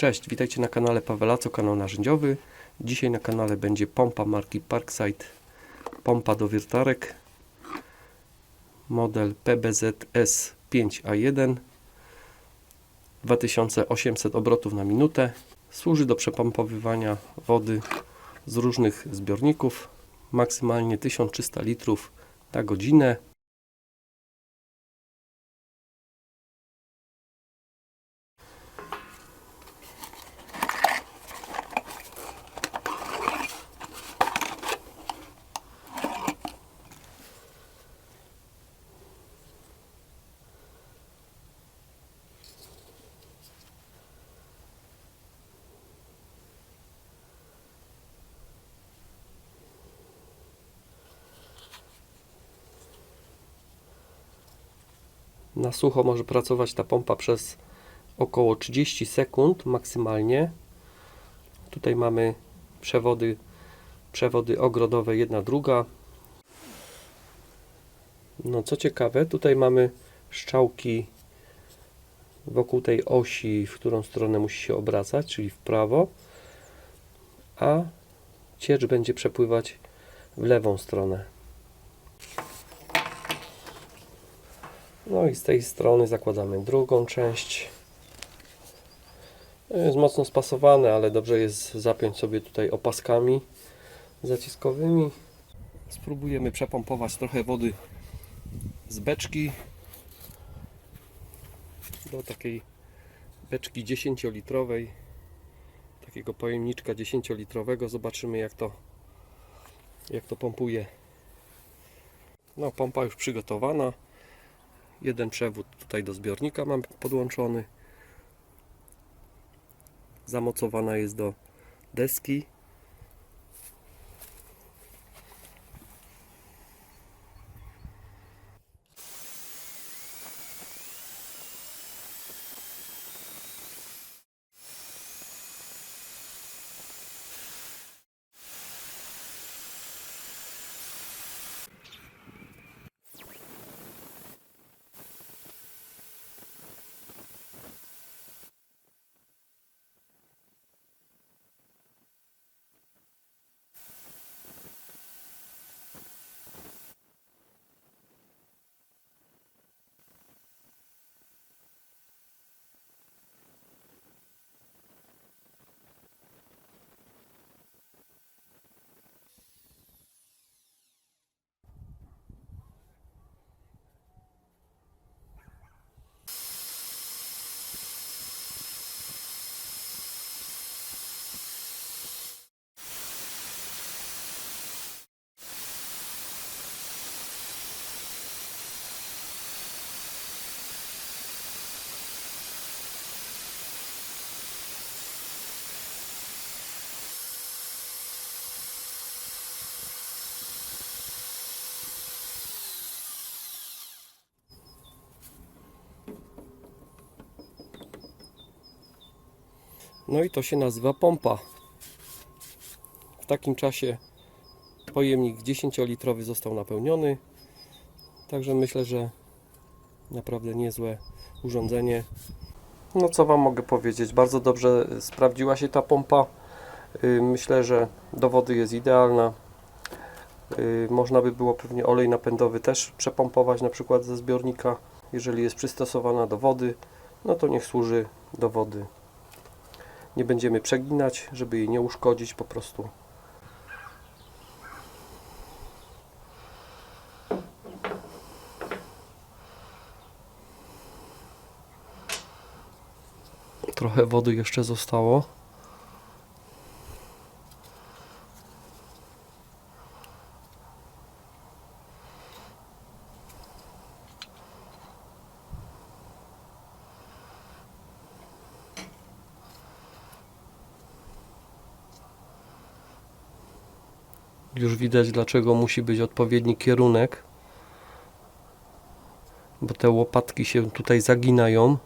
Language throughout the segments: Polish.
Cześć, witajcie na kanale Pawelaco, kanał narzędziowy. Dzisiaj na kanale będzie pompa marki Parkside, pompa do wiertarek, model PBZS 5A1, 2800 obrotów na minutę. Służy do przepompowywania wody z różnych zbiorników, maksymalnie 1300 litrów na godzinę. Na sucho może pracować ta pompa przez około 30 sekund maksymalnie. Tutaj mamy przewody, przewody ogrodowe, jedna, druga. No co ciekawe, tutaj mamy strzałki wokół tej osi, w którą stronę musi się obracać, czyli w prawo, a ciecz będzie przepływać w lewą stronę. No i z tej strony zakładamy drugą część. Jest mocno spasowane, ale dobrze jest zapiąć sobie tutaj opaskami zaciskowymi. Spróbujemy przepompować trochę wody z beczki do takiej beczki 10-litrowej, takiego pojemniczka 10-litrowego. Zobaczymy jak to jak to pompuje. No, pompa już przygotowana. Jeden przewód tutaj do zbiornika mam podłączony. Zamocowana jest do deski. No i to się nazywa pompa. W takim czasie pojemnik 10-litrowy został napełniony. Także myślę, że naprawdę niezłe urządzenie. No co Wam mogę powiedzieć? Bardzo dobrze sprawdziła się ta pompa. Yy, Myślę, że do wody jest idealna. Yy, Można by było pewnie olej napędowy też przepompować, na przykład ze zbiornika. Jeżeli jest przystosowana do wody, no to niech służy do wody. Nie będziemy przeginać, żeby jej nie uszkodzić po prostu. Trochę wody jeszcze zostało. Już widać dlaczego musi być odpowiedni kierunek. Bo te łopatki się tutaj zaginają.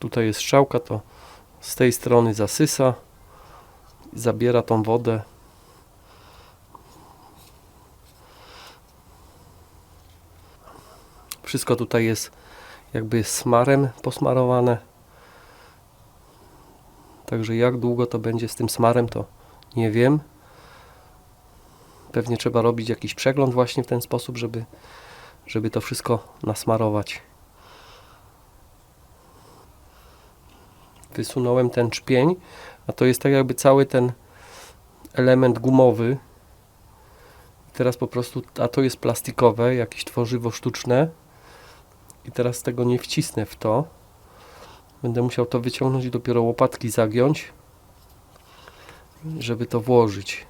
Tutaj jest strzałka, to z tej strony zasysa zabiera tą wodę. Wszystko tutaj jest jakby smarem posmarowane. Także jak długo to będzie z tym smarem, to nie wiem. Pewnie trzeba robić jakiś przegląd właśnie w ten sposób, żeby, żeby to wszystko nasmarować. Wysunąłem ten czpień, a to jest tak jakby cały ten element gumowy. Teraz po prostu, a to jest plastikowe, jakieś tworzywo sztuczne. I teraz tego nie wcisnę w to. Będę musiał to wyciągnąć i dopiero łopatki zagiąć, żeby to włożyć.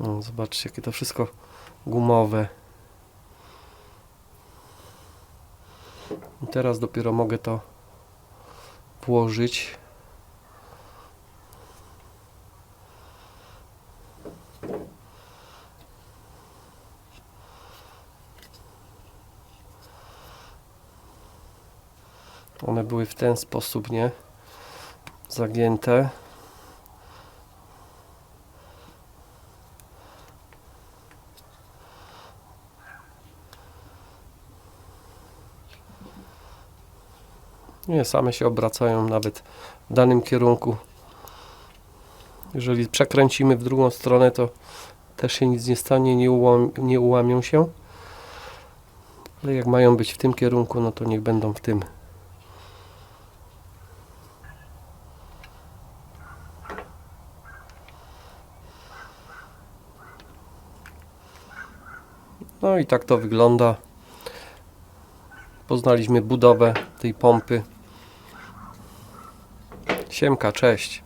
No, zobaczcie, jakie to wszystko gumowe. I teraz dopiero mogę to włożyć. One były w ten sposób, nie? Zagięte. Nie, same się obracają nawet w danym kierunku. Jeżeli przekręcimy w drugą stronę, to też się nic nie stanie, nie, ułam, nie ułamią się. Ale jak mają być w tym kierunku, no to niech będą w tym. No i tak to wygląda. Poznaliśmy budowę tej pompy. Siemka, cześć.